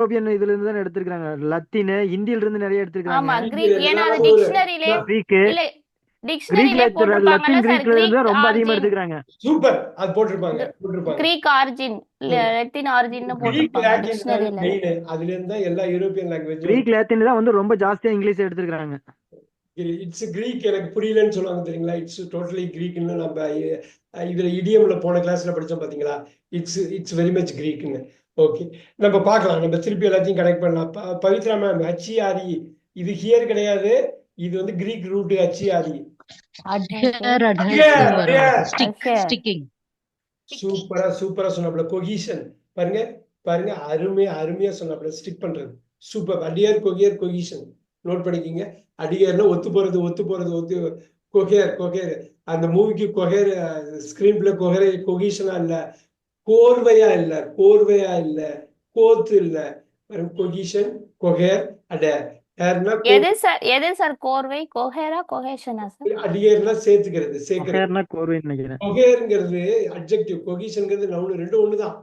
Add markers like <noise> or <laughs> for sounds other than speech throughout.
European இதுல இருந்து தானே எடுத்திருக்காங்க லத்தீன் ஹிந்தியில இருந்து நிறைய ஆமா எடுத்திருக்காங்க கிரீக் லத்தீன் கிரீக்ல இருந்து ரொம்ப அதிகமா ஆரிஜின் எடுத்துக்கிறாங்க சூப்பர். அது போட்டிருப்பாங்க போட்டிருப்பாங்க. கிரீக் ஆரிஜின் லத்தீன் ஆரிஜின்னு கிரீக் போட்டிருப்பாங்க டிக்ஷனரியில மெயின் அதுல இருந்தா எல்லா யூரோப்பியன் லாங்குவேஜும் கிரீக் லாத்தின் தான் வந்து ரொம்ப ஜாஸ்தியா இங்கிலீஷ் எடுத்திருக்காங்க இட்ஸ் கிரீக் எனக்கு புரியலன்னு சொல்லுவாங்க தெரியுங்களா? இட்ஸ் டோட்டலி கிரீக்னு நம்ம இதுல இடியம்ல போன கிளாஸ்ல படிச்சோம் பாத்தீங்களா? இட்ஸ் இட்ஸ் வெரி மச் கிரீக்னு ஓகே நம்ம பார்க்கலாம். நம்ம திருப்பி எல்லாத்தையும் கனெக்ட் பண்ணலாம். பவித்ரா மேம் ஹச்இஆர்இ இது ஹியர் கிடையாது. இது வந்து கிரீக் ரூட் sticking. சூப்பரா சூப்பரா சொன்னாப்ல கொஹிஷன் பாருங்க பாருங்க அருமையா அருமையா சொன்னாப்ல ஸ்டிக் பண்றது. Super adhere cohere cohesion note பண்ணிக்கிங்க. அடியர்னா ஒத்து போறது ஒத்து போறது ஒத்து கொகேர் கொகேர் அந்த மூவிக்கு கொகேர் ஸ்கிரீன் பிளே கொகேர் கொஹிஷனா இல்ல? கோர்வையா இல்ல கோர்வையா இல்ல கோத்து இல்ல. கொஹிஷன் கொகேர் அடர் ஹேர்னா எது சார் எது சார் கோர்வை? கொஹேரா கொஹேஷனா சார் அடியர்னா சேர்த்துக்கிறது சேர்க்கிறது. கொஹேர்னா கோர்வைன்னு நினைக்கிறேன். கொகேருங்கிறது அட்ஜெக்டிவ் கொஹிஷன்ங்கிறது நவுன் ரெண்டும் ஒண்ணுதான்.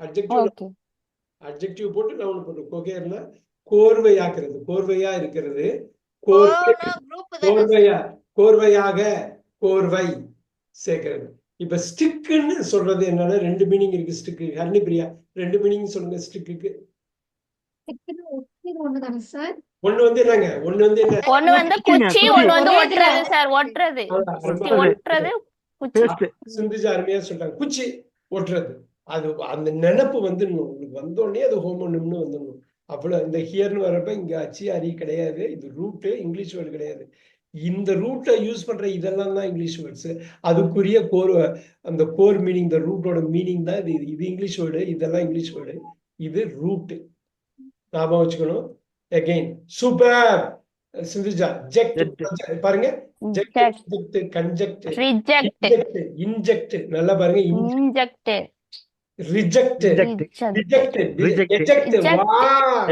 அட்ஜெக்டிவ் ஓகே அட்ஜெக்டிவ் போட்டு நவுன் போட்டு கொகேர்னா கோர்வையாக்குறது கோர்வையா இருக்கிறது கோர்வையா கோர்வையாக கோர்வை சேர்க்கிறது. இப்ப ஸ்டிக்குன்னு சொல்றது என்னன்னா ரெண்டு மீனிங் இருக்கு ஸ்டிக்கு. ஹர்னி பிரியா ரெண்டு மீனிங் சொல்லுங்க சார் ஒண்ணு வந்து என்னங்க? ஒண்ணு வந்து என்ன? ஒண்ணு வந்து குச்சிங்க, குச்சி குச்சி. ஒண்ணு வந்து ஒரே ஒட்டுறது இதுல. சார் ஒட்டுறது. அதான், குச்சி ரொம்ப ஒட்டுறது குச்சி. பேஸ்ட் சிந்திச்சு அருமையா சொல்றாங்க. குச்சி ஒட்டுறது. அது அந்த நினைப்பு வந்துடணும். உங்களுக்கு வந்த உடனே அது ஹோமோனிம்னு வந்துடணும். அவ்வளவு இந்த ஹியர்னு வரப்ப இங்க அச்சி அரி கிடையாது. இது ரூட்டு இங்கிலீஷ் வேர்டு கிடையாது. இந்த ரூட்டை யூஸ் பண்ற இதெல்லாம் தான் இங்கிலீஷ் வேர்ட்ஸ் அதுக்குரிய கோர் அந்த கோர் மீனிங் இந்த ரூட்டோட மீனிங் தான் இது. இது இங்கிலீஷ் வேர்டு இதெல்லாம் இங்கிலீஷ் வேர்டு இது ரூட் ஞாபகம் வச்சுக்கணும். அகைன் சூப்பர் சிந்துஜா ஜெக்ட் பாருங்க. ஜெக்ட் கன்ஜெக்ட் ரிஜெக்ட் இன்ஜெக்ட் நல்லா பாருங்க. Inject reject. ரிஜெக்ட். ரிஜெக்ட்.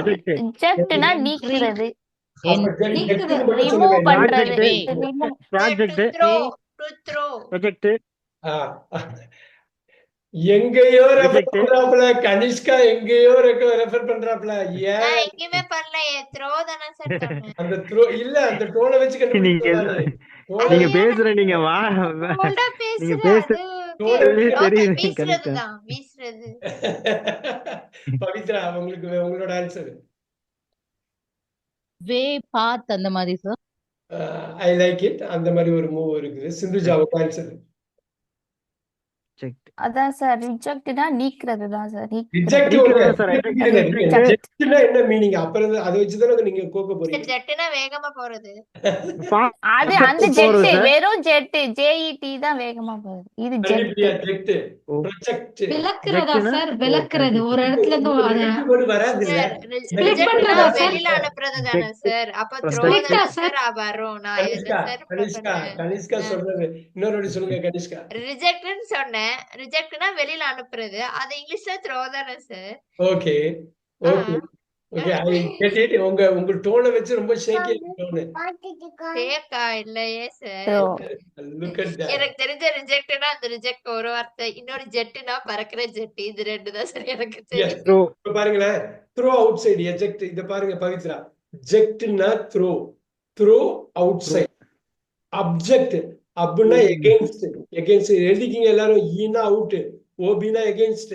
ரிஜெக்ட்னா நீக்கிறது. எங்கேயோ ரெஃபர். பண்றாப்ல கனிஷ்கா எங்கேயோ ரெஃபர் பண்றாப்ல எங்கேயுமே பண்ணலையே த்ரோ தானே சார் அந்த த்ரோ இல்ல அந்த டோனை வச்சு நீங்க கண்டுபிடிச்சாரு நீங்க பேசுற நீங்க வா. நீங்க பேசுற. தெரியுது, <laughs> பவித்ரா உங்களுக்கு உங்களோட ஆன்சர் வே பாத் அந்த மாதிரி சார் ஐ லைக் இட் அந்த மாதிரி ஒரு மூவ் இருக்குது. சிந்துஜாவுக்கு அதான் சார் ரிஜெக்ட்னா நீக்கிறது. தான் sir reject Reject sir, reject. ரிஜெக்ட்னா என்ன மீனிங் அப்புறம் அதை வச்சு தானே நீங்க கோக்க போறீங்க? ஜட்டுனா வேகமா போறது. அது அந்த போறது ஜெட். வெறும் ஜெட் ஜேஇடி தான் வேகமா போகுது. இது ஜெட் ரிஜெக்ட்? சார் விளக்குறது. ஒரு இடத்துல இருந்து அத-? வெளியில அனுப்புறது தானே சார். அப்ப? சார் வரும் நான் கனிஷ்கா சார் கனிஷ்கா பண்ணேன் கனிஷ்கா சொல்றது. இன்னொரு வாட்டி சொல்லுங்க கனிஷ்கா ரிஜெக்ட்னு சொன்னேன். ரிஜெக்ட்னா வெளியில அனுப்புறது. அது இங்கிலீஷ்ல த்ரோ தானே sir okay okay okay I get it உங்க உங்க டோனை வச்சு ரொம்ப ஷேக்கி டோனு கேக்கா இல்லையே சார் லுக் அட் தட் எனக்கு தெரிஞ்ச ரிஜெக்ட்னா அந்த ரிஜெக்ட் ஒரு வார்த்தை இன்னொரு ஜெட்டுனா பறக்கிற ஜெட் இது ரெண்டு தான் சார் எனக்கு தெரியும். பாருங்களேன். த்ரோ அவுட் சைடு எஜெக்ட் இத பாருங்க Pavithra. ஜெக்ட்னா throw throw out side object அப்னா எகெயின்ஸ்ட் எகெயின்ஸ்ட் எழுதிக்கிங்க எல்லாரும் ஈனா அவுட் ஓபினா எகெயின்ஸ்ட்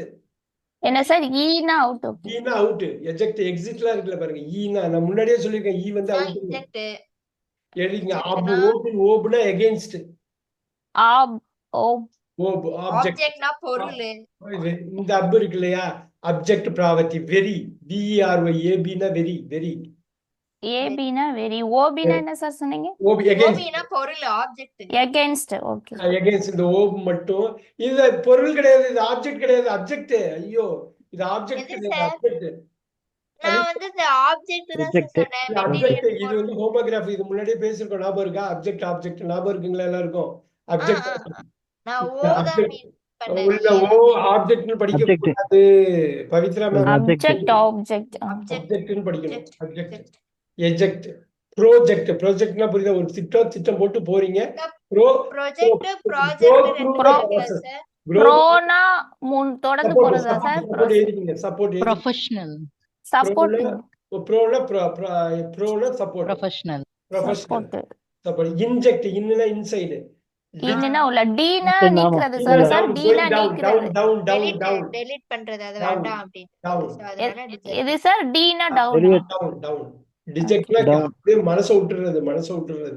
என்ன சார்? ஈனா அவுட் ஈனா அவுட் எஜெக்ட் எக்ஸிட்லாம் இருக்குல்ல பாருங்க. ஈனா நான் முன்னாடியே சொல்லியிருக்கேன் ஈ வந்து அவுட் எழுதிங்க அப் ஓபு ஓபுனா எகெயின்ஸ்ட் ஆப் ஓபு ஆப்ஜெக்ட் ஆப்ஜெக்ட்னா பொருள். இந்த அப் இருக்கு இல்லையா? அப்ஜெக்ட் ப்ராவர்ட்டி வெரி பிஇஆர்ஒய் ஏபினா வெரி வெரி ஏபினா வெரி ஓபினா என்ன சார் சொன்னீங்க? ஓபி ஓபினா பொருள் ஆப்ஜெக்ட் எகென்ஸ்ட் ஓகே எகெயின்ஸ்ட் இந்த ஓப் மட்டும். இது பொருள் கிடையாது இது ஆப்ஜெக்ட் கிடையாது அப்ஜெக்ட் ஐயோ இது ஆப்ஜெக்ட் கிடையாது sir? அப்ஜெக்ட் நான் வந்து இந்த ஆப்ஜெக்ட் தான் சார் Reject. சொன்னேன். அப்ஜெக்ட் இது வந்து ஹோமோகிராஃபி இது முன்னாடியே பேசிருக்கோம் ஞாபகம் இருக்கா? அப்ஜெக்ட் ஆப்ஜெக்ட் ஞாபகம் இருக்குங்களா எல்லாருக்கும்? அப்ஜெக்ட் நான் ஓ தான் Object. மீன் பண்ணேன். உள்ள ஓ ஆப்ஜெக்ட்னு படிக்க. கூடாது. Pavithra ma'am. Object. Object object object அப்ஜெக்ட்னு படிக்கணும். அப்ஜெக்ட் எஜெக்ட் ப்ரோஜெக்ட் ப்ரோஜெக்ட்னா புரியுதா? ஒரு திட்டம் திட்டம் போட்டு போறீங்க. ப்ரோ ப்ரொஜெக்ட் ப்ராஜெக்ட் ப்ரோனா முன் தொடர்ந்து போறதா சார்? சப்போர்ட் எழுதிங்க சப்போர்ட் ப்ரோல ப்ரோல support professional professional support support inject இன்னுனா inside இன்னுனா உள்ள டீனா. நீக்கிறது சார்? சார் டீனா டவுன் நீக்கிறது. Down down delete down delete பண்றது அது. வேண்டாம் reject. இது சார் டீனா டவுன். Down down Down. அப்படியே மனசை விட்டுறது மனசை விட்டுறது.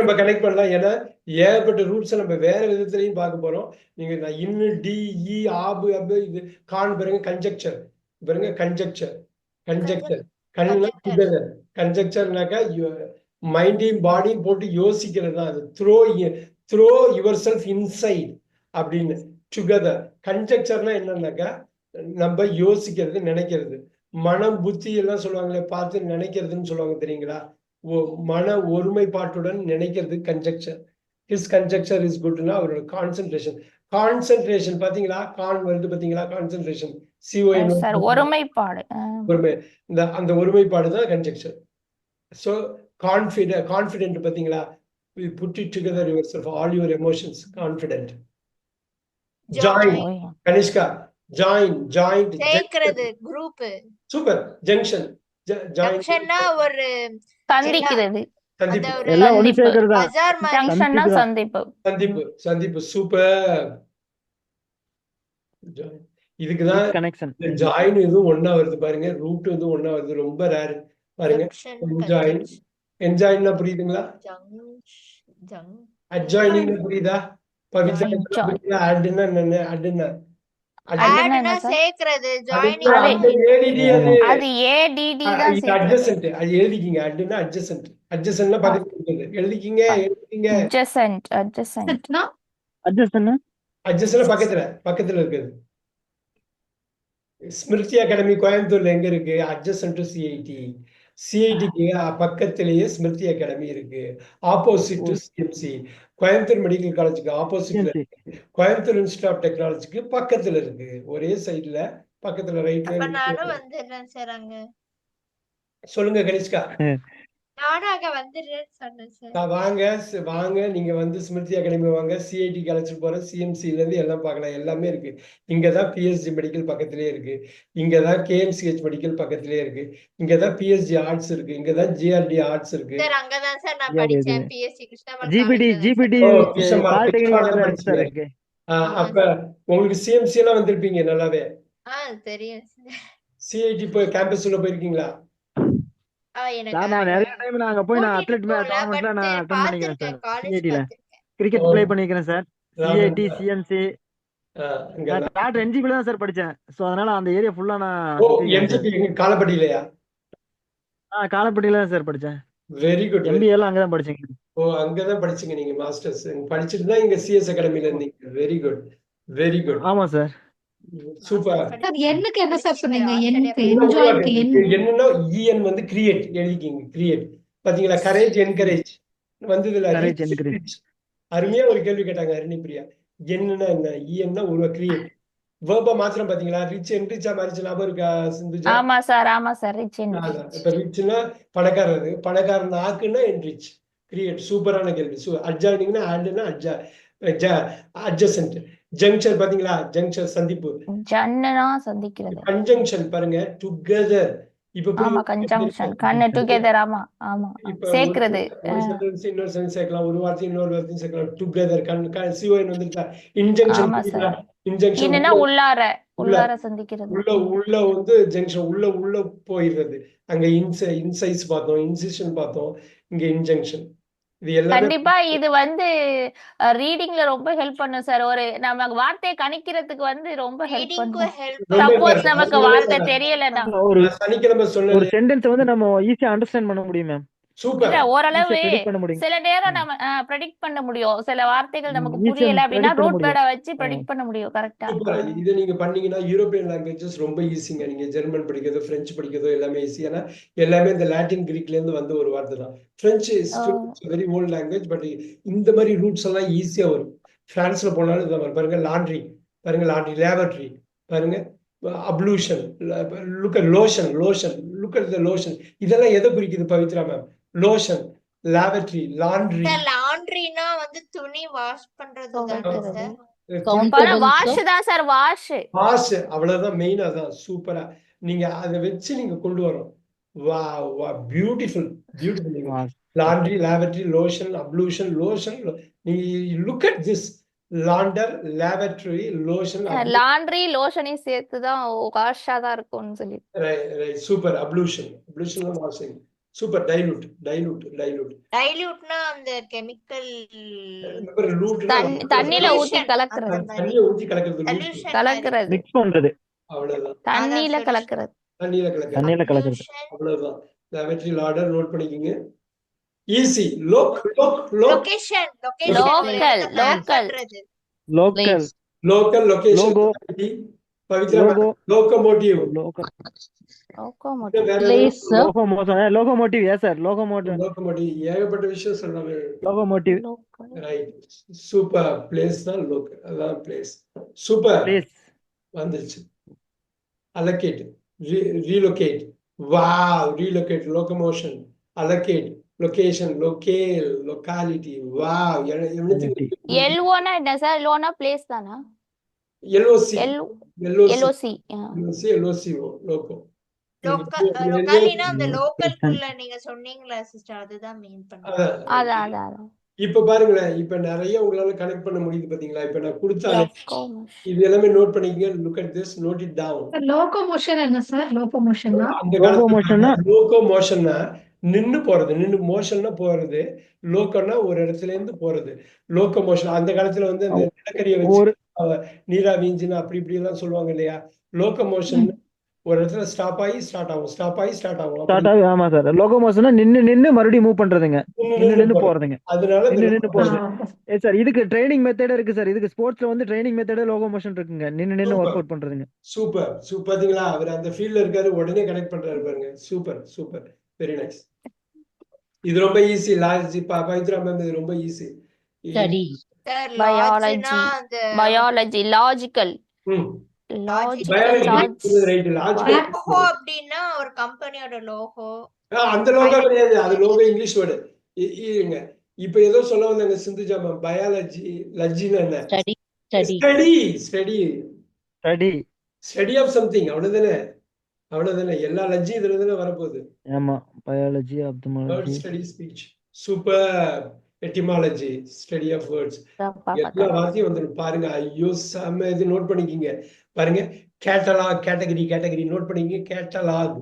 நம்ம கனெக்ட் பண்ணலாம். ஏன்னா ஏகப்பட்ட ரூட்ஸை நம்ம வேற விதத்துலயும் பார்க்க போறோம். நீங்க நான் இன்னு டி இ ஆபு அபு இது கான் பாருங்க கன்ஜெக்சர் பாருங்க கன்ஜெக்சர் கன்ஜெக்சர் கண்ணுனா. டுகெதர் கன்ஜெக்சர்னாக்கா மைண்டையும் பாடியும் போட்டு யோசிக்கிறது தான். அது throw throw yourself inside அப்படின்னு. டுகெதர் கன்ஜெக்சர்னா என்னன்னாக்கா நம்ம யோசிக்கிறது நினைக்கிறது. மனம் புத்தி எல்லாம் சொல்லுவாங்களே பார்த்து நினைக்கிறதுன்னு சொல்லுவாங்க தெரியுங்களா? மன ஒருமைப்பாட்டுடன் நினைக்கிறது கன்ஜெக்சர் ஹிஸ் கன்ஜெக்சர் இஸ் குட்னா அவரோட கான்சென்ட்ரேஷன் கான்சென்ட்ரேஷன் பாத்தீங்களா? கான் வருது பாத்தீங்களா? கான்சென்ட்ரேஷன் சார் ஒருமைப்பாடு. ஒருமை இந்த அந்த ஒருமைப்பாடு தான் கன்ஜெக்சர் ஸோ கான்ஃபிட கான்ஃபிடென்ட் பாத்தீங்களா? Put it together yourself all your emotions confident ஓய். கனிஷ்கா ஜாயின் ஜாயிண்ட் சேர்க்கிறது குரூப் சூப்பர் ஜங்ஷன் ஜாயின் ஜங்ஷன்னா ஒரு சந்திக்கிறது சந்திப்பு. சந்திப்பு. சூப்பர் இதுக்குதான் கனெக்ஷன் ஜாயின் இதுவும் ஒண்ணா வருது பாருங்க. ரூட் இதுவும் ஒண்ணா வருது. ரொம்ப ரேர் பாருங்க. Conjunction, என்ஜாயின்னா புரியுதுங்களா? அட்ஜாயினிங் புரியுதா? பவித்ரா Enjoy. அது ஏடிடி எழுதிக்கிங்க. அட்னா adjacent. Adjacentனா பக்கத்துல எழுதிக்கிங்க எழுதிக்கிங்க. Adjacent adjacent. னா அட்ஜஸ்ட் என்ன adjacent பக்கத்துல பக்கத்துல இருக்குது. ஸ்மிருதி அகாடமி கோயம்புத்தூர்ல எங்க இருக்கு? Adjacent டு சிஐடி சிஐடிக்கு பக்கத்திலேயே ஸ்மிருதி அகாடமி இருக்கு. Opposite to CMC Coimbatore medical காலேஜுக்கு ஆப்போசிட்ல கோயம்புத்தூர் இன்ஸ்டியூட் ஆஃப் டெக்னாலஜிக்கு பக்கத்துல இருக்கு. ஒரே சைடுல பக்கத்துல ரைட்ல சொல்லுங்க கனிஷ்கா. நானும் அங்க வந்துடுறேன்னு சொன்னேன் சார். நான் வாங்க வாங்க. நீங்க வந்து ஸ்மிருதி அகாடமி வாங்க. சிஐடி அழைச்சிட்டு போறேன். சிஎம்சில இருந்து எல்லாம் பார்க்கலாம். எல்லாமே இருக்கு. இங்கதான் பிஎஸ்ஜி மெடிக்கல் பக்கத்திலே இருக்கு. இங்கதான் கேஎம்சிஹெச் மெடிக்கல் பக்கத்திலே இருக்கு. இங்கதான் பிஎஸ்ஜி ஆர்ட்ஸ் இருக்கு. இங்கதான் ஜிஆர்டி ஆர்ட்ஸ் இருக்கு. சார் நான் படிச்சேன். பிஎஸ்சி கிருஷ்ணாமல் ஜிபிடி தான் ஜிபிடி ஆஹ் அப்ப உங்களுக்கு சிஎம்சி எல்லாம் வந்திருப்பீங்க நல்லாவே. ஆ தெரியும் சிஐடி போய் கேம்பஸ் உள்ள போயிருக்கீங்களா? நான் நிறைய டைம் நான் அங்க போய் நான் அத்லெட் டோர்னமெண்ட்ல நான் அட்டன் பண்ணிக்கிறேன் சார் பார்த்திருக்கேன், college CIT ல. பார்த்திருக்கேன். கிரிக்கெட். ப்ளே பண்ணிக்கிறேன் சார் சிஐடி சிஎம்சி அங்க நான் என்ஜிபில தான் சார் படிச்சேன். சோ அதனால அந்த ஏரியா ஃபுல்லா நான். எம்ஜிபி காலப்பட்டியிலையா? ஆ காலப்பட்டியில தான் சார் படிச்சேன். வெரி குட் எம்பிஏ எல்லாம் அங்கதான் படிச்சேன் ஓ அங்கதான் படிச்சீங்க நீங்க மாஸ்டர்ஸ் படிச்சுட்டு தான் இங்க சிஎஸ் அகாடமில இருந்தீங்க. வெரி குட் வெரி குட் ஆமா சார் சூப்பர். சார் எண்ணுக்கு என்ன சார் சொன்னீங்க? என்னன்னா இஎன் வந்து கிரியேட் எழுதிக்கிங்க கிரியேட் பாத்தீங்களா? கரேஜ் என்கரேஜ் வந்ததுல. அருமையா ஒரு கேள்வி கேட்டாங்க ஹரிணி பிரியா. என்னன்னா என்ன? இஎன்னா ஒரு கிரியேட் வேர்பா மாத்திரம் பாத்தீங்களா? ரிச் என்ரிச்சா மாறிச்சு. ஞாபகம் இருக்கா சிந்துஜா? ஆமா சார் ஆமா சார். ரிச் அதான். இப்ப ரிச்னா பணக்காரர். பணக்காரன் ஆக்குன்னா என்ரிச் கிரியேட் சூப்பரான கேள்வி. சூ அட்ஜாயினிங்னா ஆண்டுனா அட்ஜா அட்ஜசன்ட் ஜங்ஷன் பாத்தீங்களா? ஜங்ஷன் சந்திப்பு. ஜன்னா சந்திக்கிறது. கன்ஜங்ஷன் பாருங்க. டுகெதர் இப்ப ஆமா? கன்ஜங்ஷன் கண்ணு டுகெதர் ஆமா ஆமா. சேர்க்கிறது. இன்னொரு sentence சேர்க்கலாம். ஒரு வார்த்தை இன்னொரு வார்த்தையும் சேர்க்கலாம். டுகெதர் கண் சிஓஎன் வந்துருச்சா? இன்ஜங்ஷன். இன்ஜங்ஷன் என்னன்னா உள்ளார உள்ளார சந்திக்கிறது. உள்ள உள்ள வந்து ஜங்ஷன் உள்ள உள்ள போயிடுறது. அங்க இன்ச இன்சைஸ் பார்த்தோம். இன்சிஷன் பார்த்தோம். இங்க இன்ஜங்ஷன் கண்டிப்பா இது வந்து ரீடிங்ல ரொம்ப ஹெல்ப் பண்ணும் சார் ஒரு நம்ம வார்த்தையை கணிக்கிறதுக்கு வந்து ரொம்ப ஹெல்ப் பண்ணும். சப்போஸ் நமக்கு. வார்த்தை தெரியலன்னா. ஒரு சனிக்கிழமை ஒரு சென்டென்ஸ் வந்து நம்ம ஈஸியா அண்டர்ஸ்டாண்ட் பண்ண முடியும் மேம் ஓரளவு சில நேரம் நம்ம ப்ரெடிக்ட் பண்ண முடியும். சில வார்த்தைகள் நமக்கு புரியல அப்படின்னா ரூட். வேர்டை வச்சு ப்ரெடிக்ட் பண்ண முடியும் கரெக்டா சூப்பர். இதை நீங்க பண்ணீங்கன்னா யூரோப்பியன் லாங்குவேஜஸ் ரொம்ப ஈஸிங்க நீங்க ஜெர்மன் படிக்கிறதோ பிரெஞ்சு படிக்கிறதோ எல்லாமே ஈஸி ஏன்னா எல்லாமே இந்த லாட்டின் கிரீக்ல இருந்து வந்த ஒரு வார்த்தை தான். French very old language but இந்த மாதிரி ரூட்ஸ் எல்லாம் ஈஸியா வரும். பிரான்ஸ்ல போனாலும் இதான் பாருங்க லாண்ட்ரி பாருங்க லாண்ட்ரி லேபரட்டரி பாருங்க ablution look lotion lotion look at the lotion இதெல்லாம் எதை குறிக்குது Pavithra ma'am lotion laboratory laundry லாண்ட்ரினா வந்து துணி வாஷ் பண்றது வாஷ் sir. தான் சார் வாஷ் பாஸ் அவ்வளவுதான் மெயின் அதான் சூப்பரா நீங்க அதை வச்சு நீங்க கொண்டு வரோம் வா வா beautiful beautiful. Laundry laboratory lotion ablution lotion look at this launder laboratory lotion laundry லோஷனையும் சேர்த்து தான் வாஷா தான் இருக்கும்னு சொல்லி. Super ablution ablution washing super dilute dilute dilute டைல்யூட்னா அந்த கெமிக்கல் லூட் தண்ணி தண்ணியில ஊத்தி. கலக்குறது. தண்ணியை ஊத்தி கலக்கிறது. கலக்குறது. மிக்ஸ் பண்றது. அவ்வளவுதான். தண்ணியில solution. கலக்குறது. தண்ணியில கலக்கிறது. தண்ணியில கலக்கிறது. அவ்வளவுதான். லேபரட்டரி ஆர்டர் நோட் பண்ணிக்கோங்க. Easy loc loc loc location local. Local Place. Local location locomotive locomotive. Locomotion locomotive yes sir locomotive locomotive ஏகப்பட்ட விஷயம் சொல்லாமே லோகோமோட்டிவ் ரைட் சூப்பர் பிளேஸ் தான் லோக் அதான் place super place re- relocate. Wow relocate locomotion. Allocate. Location locale locality. Wow e- everything எல்ஓனா என்ன sir லோனா place தானா? LOC அதான். அதான் அதான் அதான் இப்ப பாருங்களேன் இப்ப நிறைய உங்களால கனெக்ட் பண்ண முடியுது பாத்தீங்களா இப்ப நான் கொடுத்தாலே லோகோமோஷன் இது எல்லாமே நோட் பண்ணிக்கங்க look at this note it down locomotion என்ன சார் லோகோமோஷன்னா அந்த Locomotion-னா? லோகோ மோஷன்னா நின்னு போறது நின்னு மோஷன்னா போறது லோக்கோன்னா ஒரு இடத்துல இருந்து போறது. லோகோ மோஷன் அந்த காலத்துல வந்து அந்த நிலக்கரியை வச்சு நீராவி இன்ஜின் அப்படி இப்படி எல்லாம் சொல்லுவாங்க இல்லையா? லோகோ மோஷன் ஒரு இடத்துல ஸ்டாப் ஆகி ஸ்டார்ட் ஆகும். ஸ்டாப் ஆகி ஸ்டார்ட் ஆகும். ஸ்டார்ட் ஆகுது ஆமா சார். லோகோமோஷனா நின்னு நின்னு மறுபடியும் மூவ் பண்றதுங்க. நின்னு நின்னு நின்னு போறது. போறதுங்க. அதனால நின்னு நின்னு போறது. ஏ சார் இதுக்கு ட்ரைனிங் மெத்தட் இருக்கு சார். இதுக்கு ஸ்போர்ட்ஸ்ல வந்து ட்ரைனிங் மெத்தட் லோகோமோஷன் இருக்குங்க. நின்னு நின்னு. ஒர்க் அவுட் பண்றதுங்க. சூப்பர் சூப்பர் பாத்தீங்களா? அவர் அந்த ஃபீல்ட்ல இருக்காரு உடனே கனெக்ட் பண்றாரு பாருங்க. சூப்பர் சூப்பர் வெரி நைஸ் இது ரொம்ப ஈஸி லாஜி பவித்ரா மேம் இது ரொம்ப ஈஸி. சார். லாஜினா அந்த பயாலஜி லாஜிக்கல் பயாலஜி லோகோ அப்படின்னா ஒரு கம்பெனியோட லோகோ ஆ, அந்த லோகோ கிடையாது. அது லோகோ இங்கிலீஷ் வேர்டு இருங்க. இப்ப ஏதோ சொல்ல வந்தாங்க சிந்துஜா மேம் பயாலஜி லஜ்ஜின்னு என்ன. Study study study study of something அவ்வளவுதானே? அவ்வளவுதானே? எல்லா லஜ்ஜியும் இதுல தானே வரப்போகுது. ஆமா biology ophthalmology study speech super etymology study of words எல்லா வார்த்தையும் வந்துடும் பாருங்க ஐயோ செம்ம இது நோட் பண்ணிக்கிங்க. பாருங்க கேட்டலாக் கேட்டகரி கேட்டகரி நோட் பண்ணிக்கிங்க கேட்டலாக்.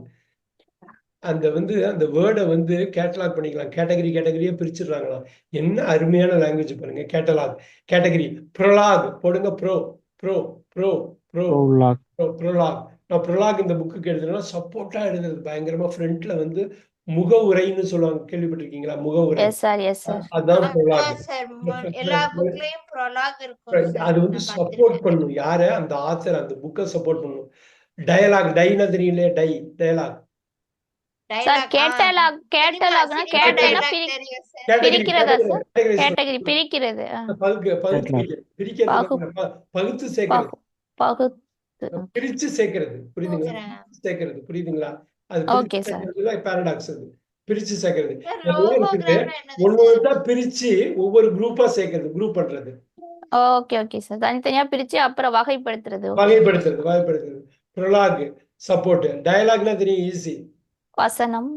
அந்த வந்து அந்த வேர்டை வந்து கேட்டலாக் பண்ணிக்கலாம். கேட்டகரி கேட்டகரியா பிரிச்சிடுறாங்களாம். என்ன அருமையான லாங்குவேஜ் பாருங்க கேட்டலாக். கேட்டகரி ப்ரொலாக் போடுங்க pro pro pro prologue prologue நான் ப்ரொலாக் இந்த புக்குக்கு எழுதுனா சப்போர்ட்டா எழுதுறது. பயங்கரமா ஃப்ரண்ட்ல வந்து முகவுரைன்னு சொல்லுவாங்க. கேள்விப்பட்டிருக்கீங்களா? முகவுரை. எஸ் சார் எஸ் சார் அதான் ப்ரொலாக் சார் எல்லா புக்லயும் ப்ரொலாக் இருக்கும் அது வந்து சப்போர்ட் பண்ணும். யார? அந்த ஆத்தர் அந்த புக்கை சப்போர்ட் பண்ணும். டயலாக் டைனா தெரியல டை. டயலாக் பிரிச்சு சேர்க்கிறது. புரியுதுங்களா? சேர்க்கிறது. புரியுதுங்களா? அது. பேரடாக்ஸ் அது. பிரிச்சு சேர்க்கிறது. ஒண்ணு ஒண்ணா பிரிச்சு ஒவ்வொரு குரூப்பா சேர்க்கிறது குரூப் பண்றது. ஓகே ஓகே சார் தனித்தனியா பிரிச்சு அப்புறம் வகைப்படுத்துறது. வகைப்படுத்துறது வகைப்படுத்துறது. ப்ரொலாக் சப்போர்ட் டயலாக்னா தெரியும் ஈஸி வசனம்.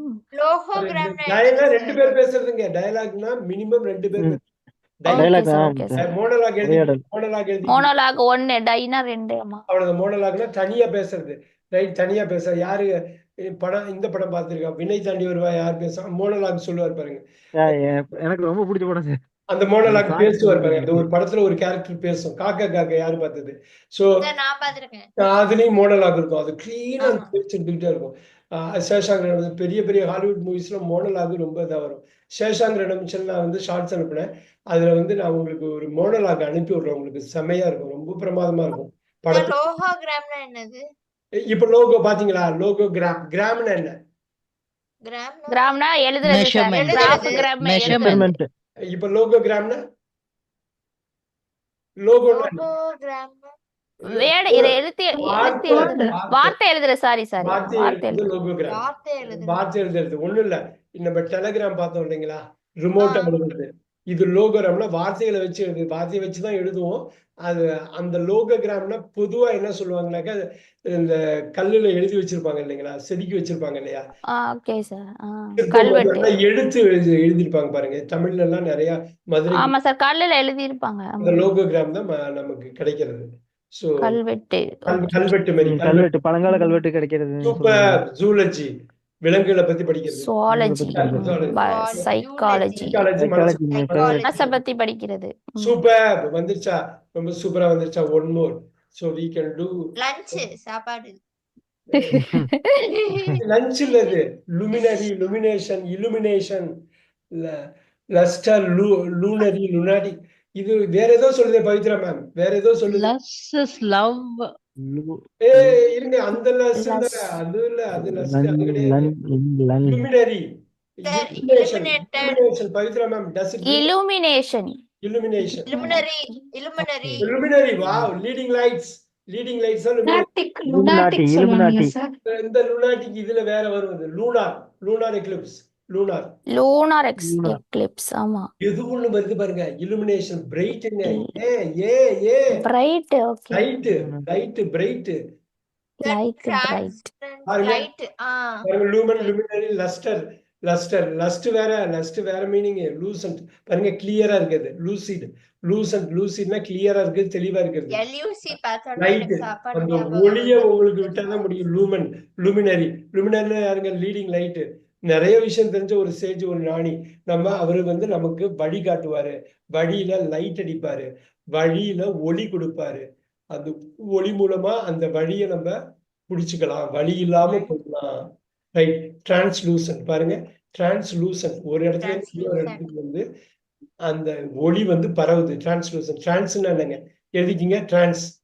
ரெண்டு பேர் பேசுறதுங்க. டயலாக்னா மினிமம் ரெண்டு பேர். மோனலாக் ஒன்னு டைனா ரெண்டு அவ்வளவு மோனலாக்னா தனியா பேசுறது. ரைட் தனியா பேச யாரு படம் இந்த படம் பார்த்திருக்கா வினை தாண்டி வருவா யார் பேச மோனலாக் சொல்லுவார் பாருங்க. எனக்கு ரொம்ப பிடிச்ச படம் சார் அந்த மோனலாக் பேசுவார் பாருங்க. அந்த ஒரு படத்துல ஒரு கேரக்டர் பேசும். காக்கா காக்கா யாரு பார்த்தது? சோ அதுலயும் மோனலாக் இருக்கும். அது கிளீனா. பேசிட்டுக்கிட்டே இருக்கும். ஆஹ் சேஷாங் ரெடம் பெரிய பெரிய ஹாலிவுட் மூவிஸ்ல மோனலாக் ரொம்ப இதா வரும். சேஷாங் ரெடம்ஷன் நான் வந்து ஷார்ட்ஸ் அனுப்புனேன். அதுல வந்து நான் உங்களுக்கு ஒரு மோனலாக் அனுப்பி விடுறேன். உங்களுக்கு செமையா இருக்கும். ரொம்ப பிரமாதமா இருக்கும். என்னது? இப்ப லோகோ பாத்தீங்களா? லோகோ கிராம் கிராம்னா என்ன? கிராம் கிராம்னா எழுதுறது. மெஷர்மெண்ட் இப்ப லோகோ கிராம்னா லோகோ வேட இத எழுத்து எழுத்து எழுதுறது வார்த்தை எழுதுற சாரி வார்த்தை லோகோ கிராம் வார்த்தை எழுதுறது ஒண்ணும் இல்ல. நம்ம டெலகிராம் பார்த்தோம் இல்லைங்களா? ரிமோட்டா ஆ. எழுதுறது. இது லோகோகிராம்ல வார்த்தைகளை வச்சு வார்த்தையை வச்சுதான் எழுதுவோம். அது அந்த லோகோகிராம்னா பொதுவா என்ன சொல்லுவாங்கன்னாக்கா இந்த கல்லுல எழுதி வச்சிருப்பாங்க இல்லைங்களா? செதுக்கி வச்சிருப்பாங்க இல்லையா? ஓகே சார் கல்வெட்டு எல்லாம் எழுத்து எழுதி- எழுதியிருப்பாங்க பாருங்க. தமிழ்ல எல்லாம் நிறைய மதுரை ஆமா சார் கல்லுல எழுதியிருப்பாங்க. அந்த ஆமா லோகோகிராம் தான் நமக்கு கிடைக்கிறது. சோ கல்வெட்டு. கல் கல்வெட்டு மாதிரி கல்வெட்டு கல்வெட்டு பழங்கால கல்வெட்டு கிடைக்கிறது சூப்பர். ஜூலஜி. விலங்குகளை பத்தி படிக்கிறது. சுவாலஜி. சைக்காலஜி மனசு பத்தி படிக்கிறது. சூப்பர் வந்துருச்சா? ரொம்ப சூப்பரா வந்துருச்சா? One more so we can do lunch சாப்பாடு. <laughs> லஞ்ச் இல்ல இது. லுமினரி லுமினேஷன் illumination. லஸ்டர் லூனரி லுனாடி இது வேற ஏதோ சொல்லுதே பவித்ரா மேம் வேற ஏதோ சொல்லுது Lust is love. ஏ இருங்க அந்த லஸ். அது இல்ல அது லஸ் அது கிடையாது luminary Pavithra ma'am does it leading lights தான் luminary. lunatic Illuminati, lunatic சொல்லுவாங்க Illuminati. சார் இந்த lunatic இதுல வேற வருவது lunar lunar eclipse lunar Lunar. eclipse ஆமா. எது ஒண்ணு வருது பாருங்க illumination பிரைட்டுங்க ஏ ஏ ஏ. Bright okay. Light light bright bright. பாருங்க. லைட் ஆ. பாருங்க lumen luminary lustre lustre lust வேற லஸ்ட் வேற மீனிங் லூசன்ட் பாருங்க கிளியரா இருக்குது. லூசிட் லூசன்ட் லூசிட்னா கிளியரா இருக்கு தெளிவா இருக்குது. லைட் அந்த ஒளிய. உங்களுக்கு விட்டாதான் முடியும். லூமன் லுமினரி லுமினரி யாருங்க? லீடிங் லைட் நிறைய விஷயம் தெரிஞ்ச ஒரு சேஜ் ஒரு ஞானி நம்ம அவரு வந்து நமக்கு வழி காட்டுவாரு. வழியில லைட் அடிப்பாரு. வழியில ஒளி கொடுப்பாரு. அந்த ஒளி மூலமா அந்த வழியை நம்ம புடிச்சுக்கலாம். வழி இல்லாம போகலாம். ரைட் டிரான்ஸ்லூசன்ட் பாருங்க. டிரான்ஸ்லூசன்ட் ஒரு இடத்துல Translucent. இடத்துக்கு வந்து அந்த ஒளி வந்து பரவுது. டிரான்ஸ்லூசன்ட் டிரான்ஸ்னா என்னங்க? எழுதிக்கிங்க. டிரான்ஸ்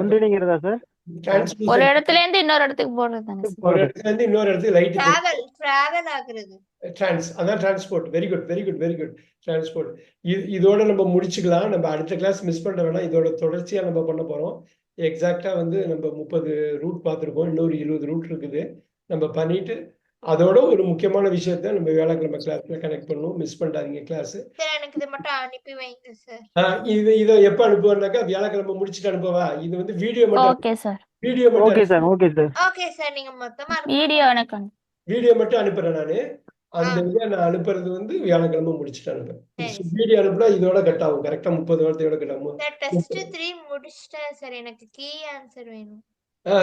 ஒன்றிணைகிறதா சார் ஒரு இடத்துல இருந்து இன்னொரு இடத்துக்கு போறது ஒரு இடத்துல இருந்து இன்னொரு இடத்துக்கு லைட் டிராவல் டிராவல் ஆகுறது டிரான்ஸ் அதான் transport very good very good very good transport இது இதோட நம்ம முடிச்சுக்கலாம் நம்ம அடுத்த கிளாஸ் மிஸ் பண்ண வேணாம் இதோட தொடர்ச்சியா நம்ம பண்ண போறோம் எக்ஸாக்டா வந்து நம்ம முப்பது ரூட் பார்த்துருக்கோம் இன்னொரு இருபது ரூட் இருக்குது நம்ம பண்ணிட்டு அதோட ஒரு முக்கியமான விஷயத்த நம்ம வியாழக்கிழமை கிளாஸ்ல கனெக்ட் பண்ணுவோம் மிஸ் பண்ணாதீங்க கிளாஸ் சார் எனக்கு இது மட்டும் அனுப்பி வைங்க சார் இது இதை எப்ப அனுப்புவேன்னாக்கா வியாழக்கிழமை முடிச்சுட்டு அனுப்பவா? இது வந்து வீடியோ மட்டும் ஓகே சார் வீடியோ மட்டும் okay sir okay sir okay sir நீங்க மொத்தமா வீடியோ எனக்கு அனுப்பு. வீடியோ மட்டும் அனுப்புறேன் நானு. அந்த. இதை நான் அனுப்புறது வந்து வியாழக்கிழமை முடிச்சுட்டு அனுப்புறேன். வீடியோ அனுப்புனா இதோட கட் ஆகும். கரெக்டா முப்பது வார்த்தையோட கட் ஆகும். டெஸ்ட் த்ரீ முடிச்சிட்டேன் சார் எனக்கு கீ ஆன்சர் வேணும். ஆ